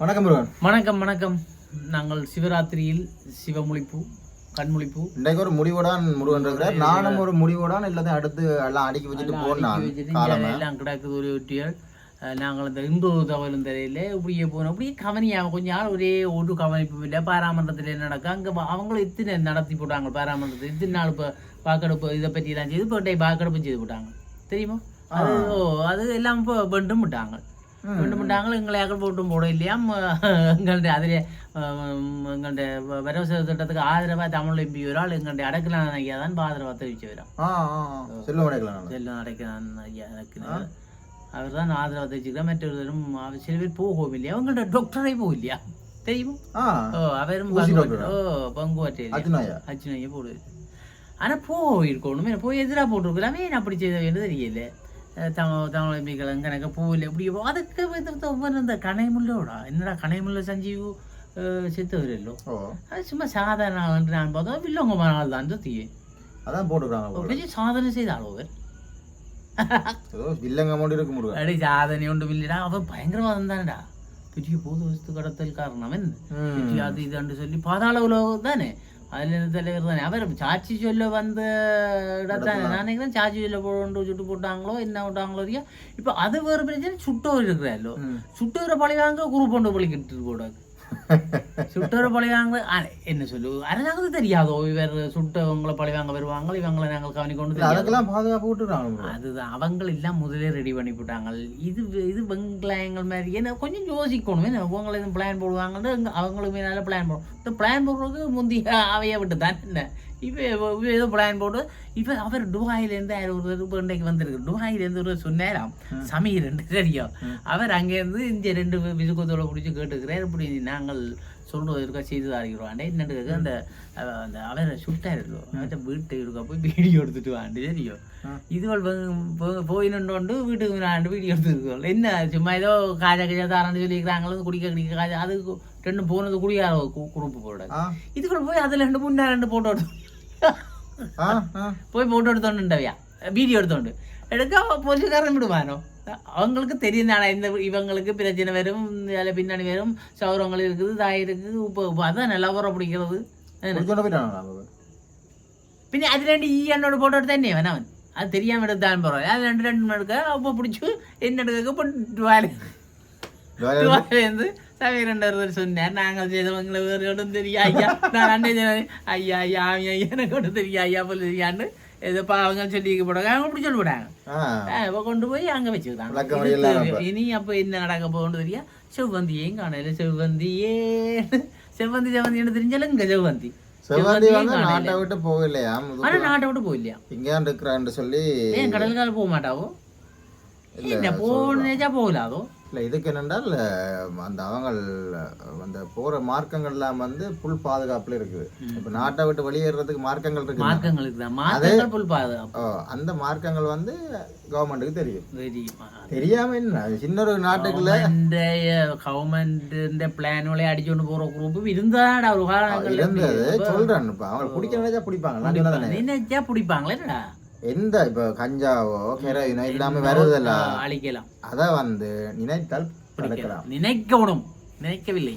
வணக்கம் முருகன். வணக்கம் வணக்கம். நாங்கள் சிவராத்திரியில் சிவமுழிப்பு கண்முழிப்பு இன்றைக்கு ஒரு முடிவுடன் முருகன் இருக்கிறார். நானும் ஒரு முடிவுடன் எல்லாத்தையும் அடுத்து எல்லாம் அடுக்கி வச்சுட்டு போனான் எல்லாம் கிடக்குது ஒரு வெட்டியால் அஹ் நாங்கள் இந்த இந்து தவறும் தெரியல இப்படியே போனோம் அப்படியே கவனியாக கொஞ்ச நாள் ஒரே ஒரு கவனிப்பும் இல்லை. பாராமன்றத்தில் என்ன நடக்கும்? அங்கே அவங்களும் இத்தனை நடத்தி போட்டாங்க பாராமன்றத்தில்? இத்தனை நாள் இப்போ வாக்கெடுப்பு இதை பற்றி எல்லாம் செய்து இப்போ டே வாக்கெடுப்பும் செய்து போட்டாங்க. தெரியுமா? அது அது எல்லாம் இப்போ பெண்டும் விட்டாங்க. அகல் போட்டும் போட இல்லையா எங்கள்ட அதில் எங்கள்ட வரவு திட்டத்துக்கு ஆதரவாக தமிழ் எம்பி ஒரு ஆள் எங்கள்ட அடக்கலாம் ஐயா தான் ஆதரவாக தெரிவிச்சு வரோம் ஆ ஆ ஆ. செல்வம் அடைக்கிறான் ஐயா எனக்கு அவர் தான் ஆதரவு தெரிஞ்சுக்கிறேன் மற்றவர்களும் சில பேர் போகவும் இல்லையா அவங்கள்ட்ட டாக்டரே போகலையா தெரியுமா ஓ அவரும்? ஓ பங்கு அர்ஜுனாயா அச்சுனையே போடுது ஆனால் போயிருக்கணும் என்ன போய் எதிராக போட்டிருக்கலாமே நான் அப்படி செய்த வேண்டியது தெரியல தமிழ் தமிழ் எம்பிக்கள் கணக்க பூவில் எப்படி அதுக்கு ஒவ்வொரு இந்த கனைமுள்ளோடா என்னடா கனைமுள்ள சஞ்சீவு ஓ. அது சும்மா சாதாரண நான் பார்த்தா வில்லங்க மனால் தான் சுத்தியே அதான் போட்டுருக்காங்க போல. பெரிய சாதனை செய்தாள் அவர். ஏதோ வில்லங்க அமௌண்ட் இருக்கு முருகன் அடி சாதனை ஒன்றும் இல்லைடா. அவன் பயங்கரவாதம் தானடா. பெரிய பொது வஸ்து கடத்தல் காரணம் என்ன அது இதுன்னு சொல்லி பாதாள உலகம் தானே. அதுல தலைவர் தானே அவர் சாட்சி சொல்ல வந்த இடத்தானே நான் நினைக்கிறேன் சாட்சி சொல்ல போட்டு சுட்டு போட்டாங்களோ என்ன விட்டாங்களோ இப்போ அது வேறு பிரச்சனை சுட்டவர் இருக்கிறாரோ ம். சுட்டவரை பழி வாங்க குரூப் ஒன்று பழிக்கிட்டு கூடாது சுட்டவரை பழி வாங்க என்ன சொல்லு அரசாங்கத்து தெரியாதோ? இவர் சுட்டவங்களை பழி வாங்க வருவாங்க இவங்களை நாங்கள் கவனிக்கொண்டு அதுக்கெல்லாம் பாதுகாப்பு முருகன் அதுதான் அவங்க எல்லாம் முதலே ரெடி பண்ணி போட்டாங்க இது இது வெங்காயங்கள் மாதிரி ஏன்னா கொஞ்சம் யோசிக்கணும் என்ன அவங்களை எதுவும் பிளான் போடுவாங்கன்னு இங்க அவங்களுக்கு மேலே பிளான் போடும் இந்த பிளான் போடுறதுக்கு முந்தி அவைய விட்டு தான் என்ன இப்போ ஏதோ பிளான் போட்டு இப்போ அவர் துபாயிலேருந்து யார் ஒரு இப்போ இன்றைக்கு வந்திருக்கு துபாயிலேருந்து ஒரு சொன்னாராம் சமீர் ரெண்டு தெரியும் அவர் அங்கேருந்து இந்த ரெண்டு விசுக்கத்தோட பிடிச்சி கேட்டுக்கிறார் இப்படி நாங்கள் சொல்றது இருக்கா செய்து தாரிக்கிறோம் என்னட்டு அந்த அந்த அவரை சுட்டார் அவர்கிட்ட வீட்டு இருக்க போய் வீடியோ எடுத்துட்டு வாண்டு தெரியும் இதுவள் போய் நின்று வீட்டுக்கு முன்னாடி வீடியோ எடுத்துருக்கோம் என்ன சும்மா ஏதோ காஜா கஜா தாரன்னு சொல்லிக்கிறாங்களோ குடிக்க குடிக்க காஜா அதுக்கு ரெண்டு போனது குடியார குரூப்பு போட இதுக்குள்ள போய் அதில் ரெண்டு முன்னா ரெண்டு போட்டோ எடுத்து போய் போட்டோ எடுத்தோண்டுண்டவையா வீடியோ எடுத்தோண்டு எடுக்க போலீஸ்காரன் விடுவானோ அவங்களுக்கு தெரியும் தானே இந்த இவங்களுக்கு பிரச்சனை வரும் அதில் பின்னாடி வரும் சௌரங்கள் இருக்குது தாய் இருக்குது இப்போ இப்போ அதான் நல்லா உரம் பிடிக்கிறது முடிச்சோட போயிட்டாங்களா முருகன் പിന്നെ അത് രണ്ട് ഈ എന്നോട് ഫോട്ടോ എടുത്ത് തന്നെ അവൻ അവൻ അത് தெரியாம எடுத்தான் போறோம் அது ரெண்டு ரெண்டு எடுக்க அப்போ பிடிச்சி என்ன எடுக்க இப்போ டுவாலு வேலை டுவாலேருந்து சமீரண்டர் சொன்னார் நாங்கள் செய்தவங்களை வேறு ஒன்றும் தெரியும் ஐயா நான் அண்ணே சொன்னேன் ஐயா ஐயா ஆமி ஐயா எனக்கு ஒன்றும் தெரியும் ஐயா போல தெரியான்னு ஏதோ பாவங்க சொல்லி போடாங்க அவங்க இப்படி சொல்லி போட்டாங்க ஆ இப்போ கொண்டு போய் அங்கே அப்ப. இனி அப்போ என்ன நடக்க போகுன்னு தெரியா செவ்வந்தியையும் காணல செவ்வந்தியே செவ்வந்தி செவ்வந்தின்னு தெரிஞ்சாலும் இங்கே செவ்வந்தி செவ்வாந்தி வந்து. நாட்டை விட்டு போகலையா ஆனா நாட்டை விட்டு போயில்லையா இங்கே இருக்கிறான்னு சொல்லி ஏன் கடலுக்கால போக மாட்டாவோ என்ன போனேஜா போகலாதோ இல்லை இதுக்கு என்னென்றால் அந்த அவங்க அந்த போகிற மார்க்கங்கள்லாம் வந்து புல் பாதுகாப்புல இருக்குது. இப்போ நாட்டை விட்டு வெளியேறதுக்கு மார்க்கங்கள் இருக்கு மார்க்கங்கள் இருக்குதா? மார்க்கங்கள் புல் பாதுகாப்பு. அந்த மார்க்கங்கள் வந்து கவர்மெண்ட்டுக்கு தெரியும். தெரியுமா? என்ன? சின்ன ஒரு நாட்டுக்குள்ள கவர்மெண்ட் பிளானுകളെ அடிச்சுட்டு போற குரூப் இருந்தாடா ஒரு காலங்கள் இருந்தது. சொல்றேன் இப்ப அவங்க பிடிக்க நினைச்சா பிடிப்பாங்க. நான் சொன்னதானே. நினைச்சா பிடிப்பாங்களே என்னடா? எந்த இப்ப கஞ்சாவோ ஹெரோயினோ இல்லாம வருதல்ல. அழிக்கலாம். அத வந்து நினைத்தால் நினைக்கணும் நினைக்கவில்லை.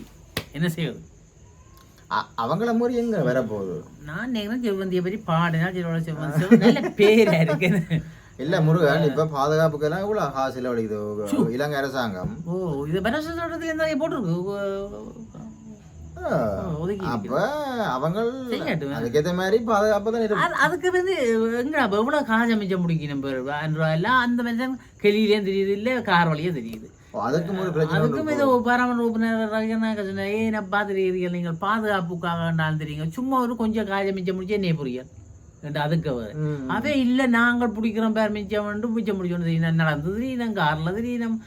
என்ன செய்வது? அவங்கள மாதிரி எங்க வரப்போகுது? நான் நினைக்கிறேன் செவ்வந்தியை பற்றி பாடினா சிலோட செவ்வந்தி நல்ல பேரா இருக்கு இல்ல முருகன் இப்ப பாதுகாப்புக்கு எல்லாம் இவ்வளவு காசு செலவழிக்குது இலங்கை அரசாங்கம். ஓ இது பரச சொல்றதுக்கு என்ன போட்டிருக்கு. அப்ப அவங்க. அதுக்கேத்த மாதிரி பாதுகாப்பு தான் அதுக்கு வந்து எங்கடா இப்போ எவ்வளோ காசு முடிக்கணும் பேர் எல்லாம் அந்த மனுஷன் கெளியிலேயும் தெரியுது இல்லை கார் வழியே தெரியுது. அதுக்கும் ஒரு பிரச்சனை அதுக்கும். ஏதோ பாராமண உறுப்பினர் ஏன் பார்த்துருக்கீர்கள் நீங்கள் பாதுகாப்புக்காக தெரியுங்க. சும்மா ஒரு கொஞ்சம் காசை மிச்சம் முடிச்சு என்னைய புரியல் என்று அதுக்கு அவர். அவன் இல்லை நாங்கள் பிடிக்கிறோம் பேர் மிச்சம் வந்து மிச்சம் முடிச்சோன்னு தெரியும் நடந்தது? தெரியும் காரில் தெரியும்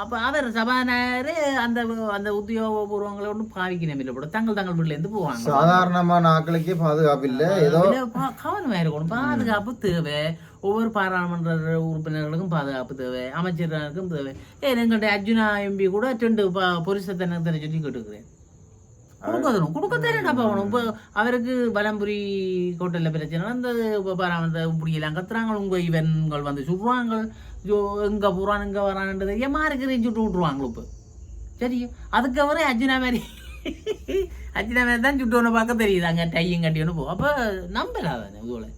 அப்போ அவர் சபாநாயகர் அந்த அந்த உத்தியோகபூர்வங்களை ஒன்றும் பாவிக்கணும் இல்லை போட தங்கள் தங்கள் வீட்டிலேருந்து போவாங்க. சாதாரணமான ஆட்களுக்கே பாதுகாப்பு இல்ல. ஏதோ இதுல பா- கவனமா இருக்கணும் பாதுகாப்பு தேவை. ஒவ்வொரு பாராளுமன்ற உறுப்பினர்களுக்கும் பாதுகாப்பு தேவை. அமைச்சர்களுக்கும் தேவை. ஏன் எங்கள்கிட்ட அர்ஜுனா எம்பி கூட ரெண்டு பொரிசத்தனை சொல்லி கேட்டுக்கிறேன். கொடுக்கணும் கொடுக்க தரேன் போகணும் இப்போ அவருக்கு பலம்புரி கோட்டையில் பிரச்சனை அந்த இப்போ பாராமன்ற இப்படியெல்லாம் கத்துறாங்க. உங்க இவன்கள் வந்து சுடுறாங்க ஐயோ எங்க போறான் எங்க வரான்ன்றது ஏமா இருக்கிறேன்னு சுட்டு விட்ருவாங்க இப்போ? தெரியும் அதுக்கப்புறம் அர்ஜுனா மாதிரி. அர்ஜுனா மாதிரி தான் சுட்டு ஒன்று பார்க்க தெரியுது. அங்கே டையும் கட்டி ஒன்று போ. அப்போ நம்பலாதானே இதுவில்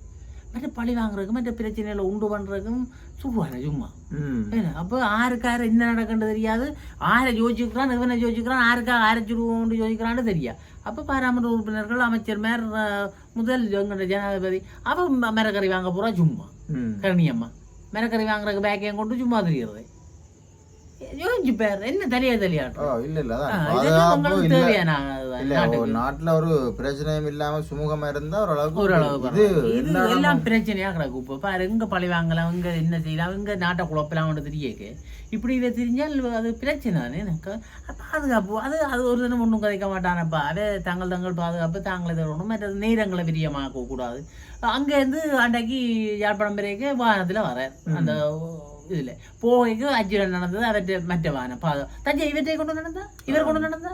மற்ற பழி வாங்குறதுக்கும் மற்ற பிரச்சனைகளை உண்டு பண்ணுறதுக்கும் சொல்லுவாங்க சும்மா. ம். என்ன அப்போ ஆருக்கு ஆறு என்ன நடக்குன்னு தெரியாது. ஆரை யோசிக்கிறான் இவனை யோசிக்கிறான் ஆருக்கா ஆரை சுடுவோம்னு யோசிக்கிறான்னு தெரியா அப்போ பாராமன்ற உறுப்பினர்கள் அமைச்சர் மேர் முதல் எங்கள்ட ஜனாதிபதி ம- மரக்கறி வாங்க போகிறா சும்மா. கரணியம்மா மரக்கறி வாங்குறதுக்கு பேக்கையும் கொண்டு சும்மா தெரியுறது யோசிச்சு பேர் என்ன தெரியாது ஓ தெரியாட்டும் இல்ல இல்ல உங்களுக்கு தேவையான நாட்டுல ஒரு பிரச்சனையும் இல்லாம சுமூகமா இருந்தா ஓரளவுக்கு ஓரளவு இது பரவாயில்ல. இது எல்லா எல்லாம் பிரச்சனையா கிடக்கும் இப்போ. பாரு எங்க பழி வாங்கலாம் இங்க என்ன செய்யலாம் இங்க நாட்டை குழப்பலாம் தெரியக்கு. இப்படி இதை தெரிஞ்சால் அது பிரச்சனை தானே எனக்கு? பாதுகாப்பு. அது அது ஒரு தினம் ஒன்றும் கதைக்க மாட்டானப்பா. அதே தங்கள் தங்கள் பாதுகாப்பு தாங்களே தரணும் மற்றது நேரங்களை பிரியமாக்க கூடாது. அங்கேருந்து அன்றைக்கு யாழ்ப்பாணம் பிறகு வாகனத்தில் வர அந்த போகைக்கு அஜிரன் நடந்தது அவற்றை மற்ற வாகனம் பாது தஞ்சை இவற்றை கொண்டு நடந்தா இவர் கொண்டு நடந்தா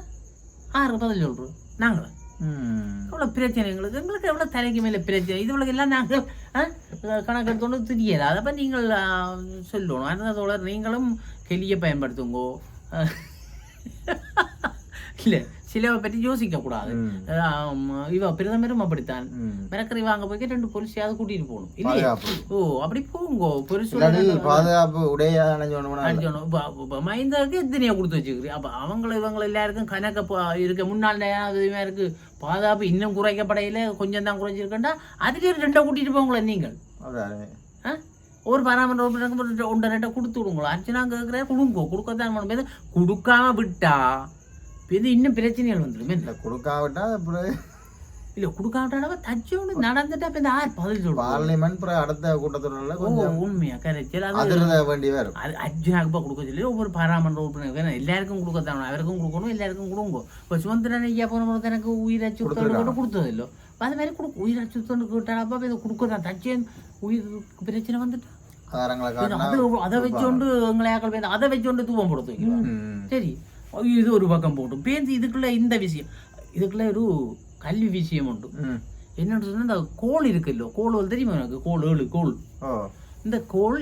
ஆறு பதில் சொல்றோம் நாங்களும் ம் எவ்வளோ பிரச்சனை எங்களுக்கு எங்களுக்கு எவ்வளோ தலைக்கு மேலே பிரச்சனை இதுவளுக்கு எல்லாம் நாங்கள் ஆ, கணக்கெடுத்தோன்னு தெரியல அதை பற்றி நீங்கள் சொல்லணும் தோழர் நீங்களும் கெளிய பயன்படுத்துங்கோ இல்லை சிலவை பற்றி யோசிக்க கூடாது இவ பிரதமரும் அப்படித்தான். மிரக்கறி வாங்க போய் ரெண்டு பொலிசியாவது கூட்டிட்டு போகணும். இல்லையா? ஓ அப்படி போங்கோ. பொலிசு பாதுகாப்பு உடைய மைந்தாவுக்கு எத்தனையா கொடுத்து வச்சுக்கிறீங்க அப்ப அவங்கள இவங்க எல்லாருக்கும் கணக்க இருக்க முன்னாள் நியாயாதிபதியா இருக்கு. பாதுகாப்பு இன்னும் குறைக்கப்படையில கொஞ்சம் தான் குறைஞ்சிருக்கண்டா. அதுக்கு ரெண்டை கூட்டிட்டு போங்களேன் நீங்கள்? ஒரு பராமரி உறுப்பினருக்கு ஒரு ரெண்டு- ஒன்றரை ரெண்டை கொடுத்து விடுங்களோ. அர்ச்சனா கேட்குற கொடுங்கோ. கொடுக்கத்தான் கொடுக்காம விட்டா இது இன்னும் பிரச்சனைகள் வந்துடும் இல்ல கொடுக்காவிட்டா அப்புறம் இல்ல கொடுக்காமட்டா தச்சு ஒன்று நடந்துட்டா இப்ப இந்த ஆறு பதில் சொல்லுவோம் பார்லிமெண்ட் அடுத்த கூட்டத்தொடர்ல கொஞ்சம் உண்மையா? கரைச்சல் அது அதிர்ந்த வேண்டி வரும் அது அர்ஜுனாக்கு இப்போ கொடுக்க சொல்லி ஒவ்வொரு பாராமன்ற உறுப்பினர் எல்லாருக்கும் கொடுக்கத்தான் அவருக்கும் கொடுக்கணும் எல்லாருக்கும் கொடுங்க. இப்போ சுதந்திரன் ஐயா போன முறை எனக்கு உயிர் அச்சுறுத்தல் கூட கொடுத்தது இல்லை அது மாதிரி கொடுக்க உயிர் அச்சுறுத்தல் கேட்டாப்பா இதை கொடுக்க தான். உயிர் பிரச்சனை வந்துட்டு. அது வச்சோண்டு எங்களை அதை வச்சோண்டு தூவம் போட. சரி. இது ஒரு பக்கம் போட்டும். பேருந்து இதுக்குள்ள இந்த விஷயம். இதுக்குள்ள ஒரு கல்வி விஷயம் உண்டு. என்னன்னு சொன்னா இந்த கோல் இருக்குல்லோ. கோல் வந்து தெரியுமா எனக்கு கோல் ஏழு கோல். இந்த கோள்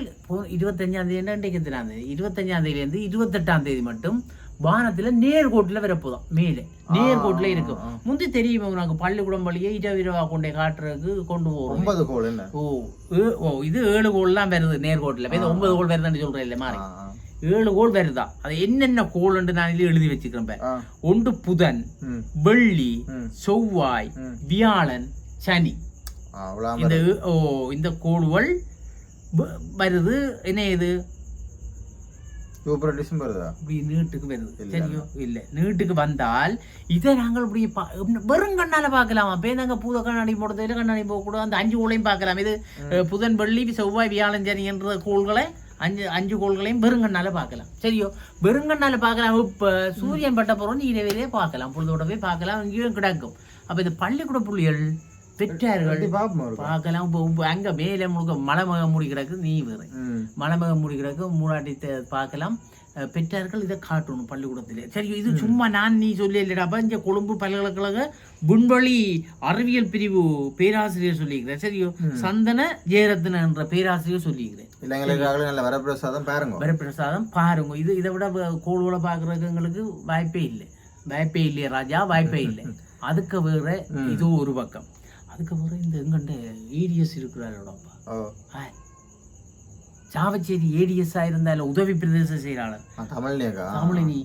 இருபத்தஞ்சாம் தேதி இன்றைக்கு எத்தனாம் தேதி? இருபத்தஞ்சாம் தேதியிலேருந்து இருபத்தெட்டாம் தேதி மட்டும் வானத்துல நேர்கோட்டில் வரப்போதான் மேலே. நேர்கோட்டில் இருக்கும். முந்தி தெரியுமா உனக்கு? பள்ளிக்கூடம் வழியே இரவு இரவா கொண்டே காட்டுறதுக்கு கொண்டு போகிறோம் ஒன்பது கோல் என்ன? ஓ ஓ இது ஏழு கோல்லாம் வருது நேர்கோட்டில் ஒன்பது கோல் வருதுன்னு சொல்கிறேன் இல்லை மாறி. ஏழு கோல் வருதா அது என்னென்ன கோல்னு நான் இதுல எழுதி வச்சுக்கிறேன். ஒன்று புதன். வெள்ளி. செவ்வாய். வியாழன் சனி. இந்த ஓ இந்த கோள்கள் வருது. என்ன இது? சூப்பர் டிசம்பர் தான் இப்படி நீட்டுக்கு வருது. சரியோ இல்லை. நீட்டுக்கு வந்தால் இதை நாங்கள் இப்படி வெறும் கண்ணால பார்க்கலாமா? அப்போ நாங்கள் பூத கண்ணாடி போடுறதுல கண்ணாடி போகக்கூடாது? அந்த அஞ்சு கோளையும் பார்க்கலாம். இது புதன் வெள்ளி செவ்வாய் வியாழன் சனி என்ற கோள்களை அஞ்சு அஞ்சு கோள்களையும் வெறுங்கண்ணால பார்க்கலாம். சரியோ? வெறுங்கண்ணால பார்க்கலாம். இப்போ சூரியன் பட்ட பிறகு நீரவிலே பார்க்கலாம். பொழுதோடவே பார்க்கலாம். இங்கேயும் கிடக்கும். அப்போ இந்த பள்ளிக்கூட புள்ளிகள் பெற்றார்கள் பார்க்கலாம். இப்போ அங்கே மேலே முழுக்க மலை மகம் மூடி கிடக்கு. நீ வேறு. மலை மகம் மூடி கிடக்கு. மூடாட்டி பார்க்கலாம். பெற்றார்கள் இதை காட்டணும் பள்ளிக்கூடத்திலே. சரி இது சும்மா நான் நீ சொல்லி இல்லடாப்பா இங்கே கொழும்பு பல்கலைக்கழக விண்வெளி அறிவியல் பிரிவு பேராசிரியர் சொல்லியிருக்கிறேன் சரியோ சந்தன ஜெயரத்ன என்ற பேராசிரியர் சொல்லியிருக்கிறேன் இளைஞர்களுக்காக நல்ல வரப்பிரசாதம் பாருங்க. வரப்பிரசாதம் பாருங்க. இது இதை விட கோள்களை பார்க்குறதுக்கு எங்களுக்கு வாய்ப்பே இல்லை. வாய்ப்பே இல்லையா ராஜா வாய்ப்பே இல்லை. அதுக்கு வேற இது ஒரு பக்கம். அதுக்கு வேற இந்த எங்கண்ட ஏடிஎஸ் இருக்கிறாரோடப்பா. ஓ ஆ. சாவச்சேரி ஏடிஎஸ் இருந்தால உதவி பிரதேச செயலாளர். ஆ, தமிழ்னியக்கா? தமிழினி.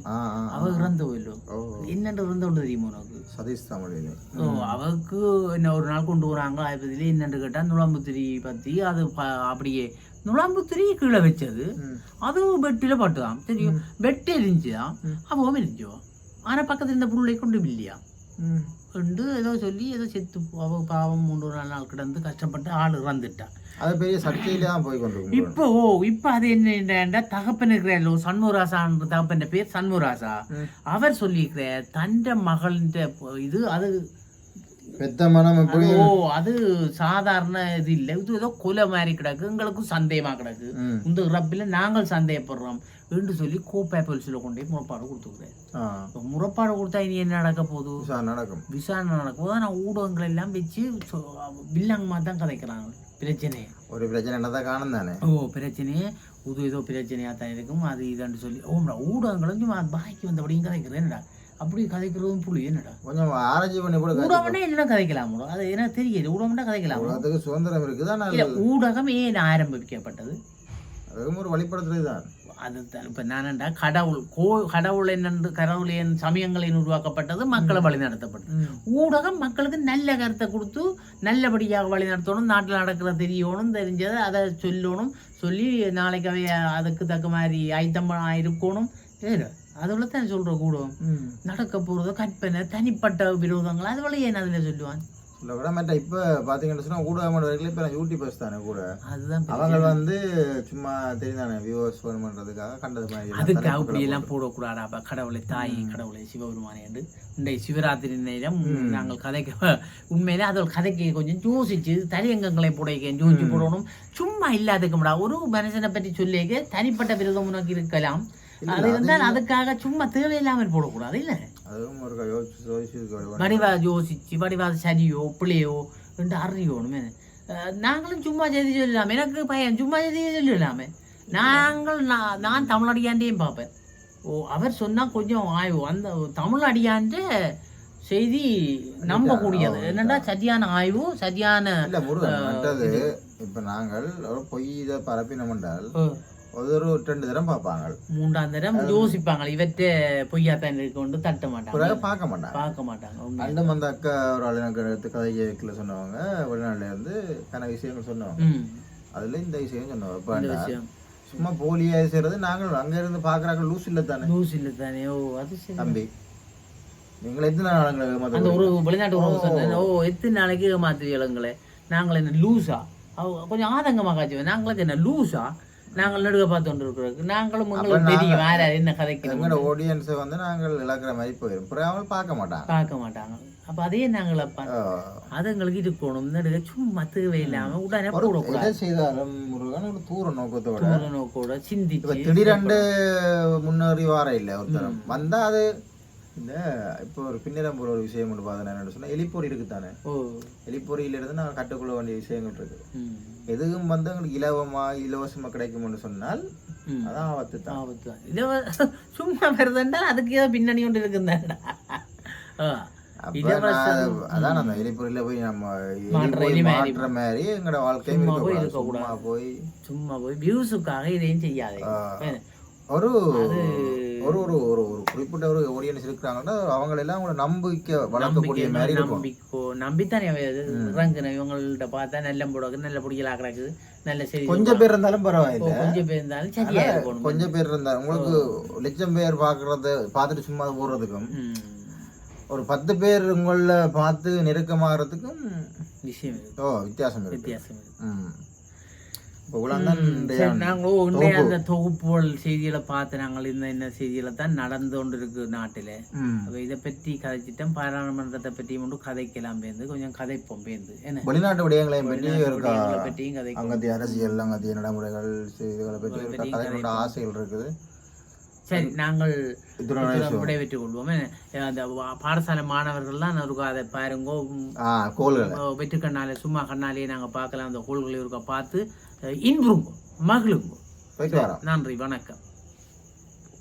அவ இறந்தவല്ലോ ஓ. என்னென்று இருந்தோண்டு தெரியுமா உனக்கு? சதீஷ் தமிழினி. ஓ அவக்கு என்ன ஒரு நாள் கொண்டு வராங்க ஆயிரத்திலே என்னென்று கேட்டால் நுழம்புத்திரி பற்றி அது அப்படியே நுழம்புத்திரி கீழே வச்சது. ம். அது பெட்டில பட்டுதான். தெரியும்? பெட்டு எரிஞ்சுதான் அவன் எரிஞ்சுவான் ஆனால் பக்கத்தில் இருந்த புள்ளை கொண்டு இல்லையா. கொண்டு ஏதோ சொல்லி ஏதோ செத்து அவ பாவம் மூன்று நாலு நாள் கிடந்து கஷ்டப்பட்டு ஆள் இறந்துட்டான் அது பெரிய சர்ச்சையில தான் போய் கொண்டு இப்போ ஓ இப்போ அது என்ன தகப்பன் இருக்கிறாரோ சண்முகராசான்ற தகப்பன் பேர் சண்முகராசா ம். அவர் சொல்லியிருக்கிற தண்ட மகளின் இது அது பெத்த மனம் எப்படி ஓ அது சாதாரண இது இல்லை. இது ஏதோ கொலை மாதிரி கிடக்கு. எங்களுக்கும் சந்தேகமா கிடக்கு. இந்த இறப்பில் நாங்கள் சந்தேகப்படுறோம் என்று சொல்லி கோப்பை போலீஸில் கொண்டு போய் முறைப்பாடு கொடுத்துக்கிறேன் முறைப்பாடு கொடுத்தா இனி என்ன நடக்க போகுது? நடக்கும். விசாரணை நடக்கும். ஆனால் ஊடகங்கள் எல்லாம் வச்சு வில்லங்கமாக தான் கதைக்கிறாங்க. பிரச்சனையை ஒரு பிரச்சனை என்னதான் காணும் தானே? ஓ பிரச்சனையே புது ஏதோ பிரச்சனையாக தான் இருக்கும். அது இதுன்னு சொல்லி. ஓம்டா ஊடகங்களும் பாய்க்கு வந்தபடியும் கதைக்கிறேன். என்னடா? அப்படி கதைக்கிறதும் புள்ளி என்னடா? கொஞ்சம் ஆராய்ச்சி பண்ணி கூட ஊடகம்னா இல்லைன்னா கதைக்கலாம் அது எனக்கு தெரியாது. ஊடகம்னா கதைக்கலாம் உலகத்துக்கு சுதந்திரம் இருக்குது? ஆனால் இல்ல ஊடகம் ஏன் ஆரம்பிக்கப்பட்டது? அதுவும் ஒரு வழிபடுத்துறது தான். அது இப்போ நானண்டா கடவுள் கோ கடவுள் என்னென்று கடவுள் என் சமயங்களில் உருவாக்கப்பட்டது மக்களை வழி நடத்தப்பட்டது ஊடகம் மக்களுக்கு நல்ல கருத்தை கொடுத்து நல்லபடியாக வழி நடத்தணும் நாட்டில் நடக்கிற தெரியணும் தெரிஞ்சதை அதை சொல்லணும் சொல்லி நாளைக்கு அவை அதுக்கு தக்க மாதிரி ஆயத்தமாக இருக்கணும் அதுல தான் சொல்கிற ஊடகம் நடக்க போகிறது கற்பனை தனிப்பட்ட விரோதங்கள் அது வழியே ஏன் அதில் சொல்லுவான்? சொல்ல விட மாட்டேன். இப்போ பார்த்தீங்கன்னு சொன்னால் ஊடகம் வரைக்கும் இப்போ யூடியூபர்ஸ் தானே கூட. அதுதான் அவங்க வந்து சும்மா தெரிந்தானே வியூவர்ஸ் பண்ணுறதுக்காக கண்டது மாதிரி அதுக்கு தலைப்புகளை அப்படி எல்லாம் போடக்கூடாதாப்பா கடவுளை தாய் கடவுளை சிவபெருமானே என்று. இன்றைய சிவராத்திரி நேரம் நாங்கள் கதைக்க உண்மையிலே அதில் கதைக்க கொஞ்சம் யோசிச்சு தலையங்கங்களை புடைக்க யோசிச்சு போடணும். சும்மா இல்லாதுக்க முடியாது ஒரு மனுஷனை பற்றி சொல்லிக்க தனிப்பட்ட விரோதம் உனக்கு இருக்கலாம். அது இருந்தால் அதுக்காக சும்மா தேவையில்லாமல் போடக்கூடாது இல்லை? அதுவும் ஒரு யோசிச்சு வடிவா யோசிச்சு வடிவா சரியோ பிள்ளையோ என்று அறியணுமே நாங்களும் சும்மா செய்தி சொல்லலாமே எனக்கு பையன் சும்மா செய்தி சொல்லலாமே நாங்கள் நான் நான் தமிழ் அடியாண்டையும் பார்ப்பேன். ஓ அவர் சொன்னா கொஞ்சம் ஆய்வு. அந்த தமிழ் அடியாண்ட செய்தி நம்பக்கூடியது. என்னடா சரியான ஆய்வு சரியான இப்ப நாங்கள் ஒரு பொய் இதை பரப்பினோம் என்றால் ஒரு ரெண்டு தரம் பார்ப்பாங்க. மூன்றாம் தரம் யோசிப்பாங்க. இவற்றை பொய்யாத்தான் கொண்டு தட்ட மாட்டாங்க. பார்க்க மாட்டாங்க. பார்க்க மாட்டாங்க. அண்டம் அந்த அக்கா ஒரு ஆள் எனக்கு கதை கேட்கல சொன்னவங்க வெளிநாட்டுல இருந்து கன விஷயங்கள் சொன்னவங்க. அதுல இந்த விஷயம் சொன்னவங்க. சும்மா போலியா செய்யறது நாங்கள் அங்க இருந்து பாக்குறாங்க லூஸ் இல்ல தானே. லூஸ் இல்லை தானே. ஓ அது தம்பி நீங்கள் எத்தனை நாளுங்களை அந்த ஒரு வெளிநாட்டு உறவு சொன்னேன். ஓ எத்தனை நாளைக்கு ஏமாத்துவீங்களே நாங்கள் என்ன லூஸா கொஞ்சம் ஆதங்கமாக நாங்களும் என்ன லூஸா நாங்கள் நடுக பார்த்து கொண்டு இருக்கிறோம் நாங்களும் உங்களுக்கு தெரியும் வேற என்ன கதைக்கணும் எங்களோட ஆடியன்ஸை வந்து நாங்கள் இழக்கிற மாதிரி போயிடும் பிறகு அவங்க பார்க்க மாட்டாங்க. பார்க்க மாட்டாங்க. அப்ப அதையே நாங்கள் அது எங்களுக்கு இருக்கணும் நடுக சும்மா தேவை இல்லாம உடனே போடக்கூடாது. செய்தாலும் முருகன் ஒரு தூர நோக்கத்தோட தூர நோக்கோட இப்ப சிந்திச்சு திடீரெண்டு முன்னேறி வார இல்லை ஒருத்தரம் வந்தா அது இந்த இப்போ ஒரு பின்னிரம்பூர் ஒரு விஷயம் கொண்டு பார்த்தேன். என்னன்னு சொன்னா எலிப்பொறி இருக்குதானே? ஓ. எலிப்பொறியில இருந்து நான் கட்டுக்கொள்ள வேண்டிய விஷயங்கள் இருக்கு. ம். எதுவும் வந்து எங்களுக்கு இலவமா இலவசமா கிடைக்கும்னு சொன்னால் அதான் ஆபத்து தான் ஆபத்து தான். சும்மா வருதுண்டா அதுக்கு ஏதோ பின்னணி ஒன்று இருக்குந்தாடா அதான் அந்த எலிப்பொறியில போய் நம்ம மாற்ற மாதிரி. எங்களோட வாழ்க்கையும் போய் இருக்கக்கூடாது. சும்மா போய். சும்மா போய் வியூஸுக்காக இதையும் செய்யாதே. ஒரு ஒரு ஒரு ஒரு ஒரு குறிப்பிட்ட ஒரு ஆடியன்ஸ் இருக்கிறாங்கன்னா அவங்களெல்லாம் அவங்கள நம்பிக்கை வளர்க்கக்கூடிய மாதிரி இருக்கும். நம்பிக்கோ நம்பித்தானே இறங்குன இவங்கள்ட்ட பார்த்தா நல்ல புடக்கு நல்ல பிடிக்கலா கிடக்குது நல்ல சரி கொஞ்சம் பேர் இருந்தாலும் பரவாயில்ல. கொஞ்சம் பேர் இருந்தாலும் சரியா இருக்கணும். கொஞ்சம் பேர் இருந்தா உங்களுக்கு லட்சம் பேர் பாக்குறது பார்த்துட்டு சும்மா போறதுக்கும் ம். ஒரு பத்து பேர் உங்கள பார்த்து நெருக்கமாகறதுக்கும் விஷயம் ஓ வித்தியாசம் வித்தியாசம் இருக்கு. ம். இப்போ உலகம்தான் இன்றைய சரி, நாங்களும் உண்மையா அந்த தொகுப்புகள் செய்திகளை பார்த்து நாங்கள் இந்த செய்திகளை தான் நடந்து கொண்டு இருக்கு நாட்டில். அப்போ இதை பற்றி கதைச்சிட்டோம் பாராளுமன்றத்தை பற்றி மட்டும் கதைக்கலாம் பேருந்து கொஞ்சம் கதைப்போம் பேருந்து. என்ன? வெளிநாட்டு விடயங்களையும் பற்றி இருக்கா? விடயங்களை பற்றியும் கதைக்கும் அங்கத்திய அரசியல் அங்கத்திய நடைமுறைகள் இதுகளை பற்றி இருக்கா? கதை கொண்ட ஆசைகள் இருக்குது. சரி நாங்கள் விடைபெற்றுக் கொள்வோம் என்ன, அந்த பாடசாலை மாணவர்கள்லாம் அதை பாருங்கோ. வெற்று கண்ணாலே சும்மா கண்ணாலேயே நாங்கள் பார்க்கலாம். அந்த கோள்களை இருக்க? பார்த்து இன்புறுங்கோ மகிழுங்கோ நன்றி வணக்கம்.